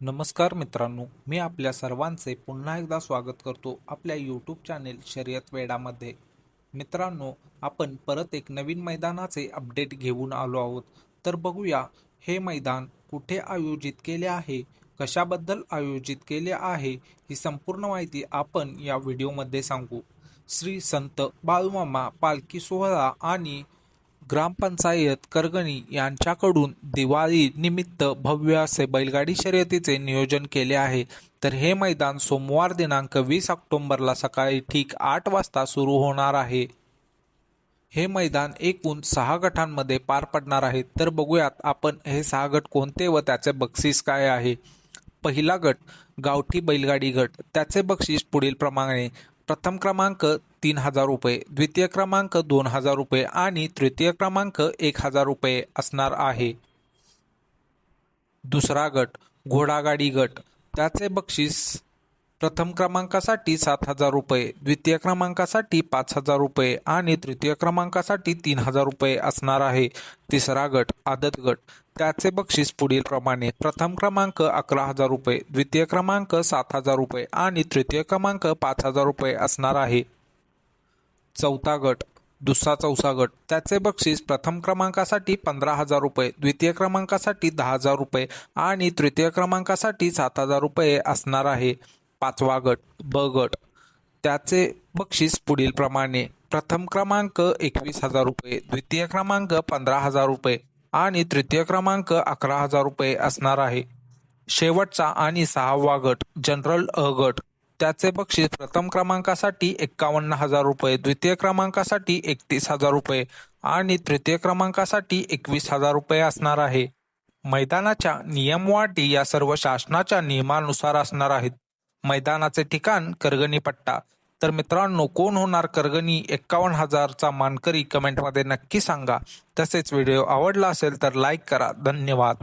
नमस्कार मित्रांनो मी आपल्या सर्वांचे पुन्हा एकदा स्वागत करतो आपल्या यूट्यूब चॅनेल शर्यत वेडामध्ये. मित्रांनो आपण परत एक नवीन मैदानाचे अपडेट घेऊन आलो आहोत. तर बघूया हे मैदान कुठे आयोजित केले आहे कशाबद्दल आयोजित केले आहे ही संपूर्ण माहिती आपण या व्हिडिओमध्ये सांगू. श्री संत बाळूमामा पालखी सोहळा आणि ग्रामपंचायत करगणी यांच्याकडून दिवाळी निमित्त भव्य असे बैलगाडी शर्यतीचे नियोजन केले आहे. तर हे मैदान सोमवार दिनांक वीस ऑक्टोबरला सकाळी ठीक आठ वाजता सुरू होणार आहे. हे मैदान एकूण सहा गटांमध्ये पार पडणार आहे. तर बघूयात आपण हे सहा गट कोणते व त्याचे बक्षीस काय आहे. पहिला गट गावठी बैलगाडी गट. त्याचे बक्षीस पुढील प्रमाणे प्रथम क्रमांक तीन हजार रुपये द्वितीय क्रमांक दोन हजार रुपये आणि तृतीय क्रमांक एक हजार रुपये असणार आहे. दुसरा गट घोडागाडी गट. त्याचे बक्षीस प्रथम क्रमांकासाठी सात हजार रुपये द्वितीय क्रमांकासाठी पाच हजार रुपये आणि तृतीय क्रमांकासाठी तीन हजार रुपये असणार आहे. तिसरा गट आदत गट. त्याचे बक्षीस पुढील प्रमाणे प्रथम क्रमांक अकरा हजार रुपये द्वितीय क्रमांक सात हजार रुपये आणि तृतीय क्रमांक पाच हजार रुपये असणार आहे. चौथा गट दुसरा चौसा गट. त्याचे बक्षीस प्रथम क्रमांकासाठी पंधरा हजार रुपये द्वितीय क्रमांकासाठी दहा हजार रुपये आणि तृतीय क्रमांकासाठी सात हजार रुपये असणार आहे. पाचवा गट ब गट. त्याचे बक्षीस पुढील प्रमाणे प्रथम क्रमांक एकवीस हजार रुपये द्वितीय क्रमांक पंधरा हजार रुपये आणि तृतीय क्रमांक अकरा हजार रुपये असणार आहे. शेवटचा आणि सहावा गट जनरल अ गट. त्याचे बक्षीस प्रथम क्रमांकासाठी एक्कावन्न हजार रुपये द्वितीय क्रमांकासाठी एकतीस हजार रुपये आणि तृतीय क्रमांकासाठी एकवीस हजार रुपये असणार आहे. मैदानाच्या नियमवाटी या सर्व शासनाच्या नियमानुसार असणार आहेत. मैदानाचे ठिकाण करगणी पट्टा. तर मित्रांनो कोण होणार करगणी? एक्कावन्न हजारचा मानकरी कमेंटमध्ये नक्की सांगा. तसेच व्हिडिओ आवडला असेल तर लाईक करा. धन्यवाद.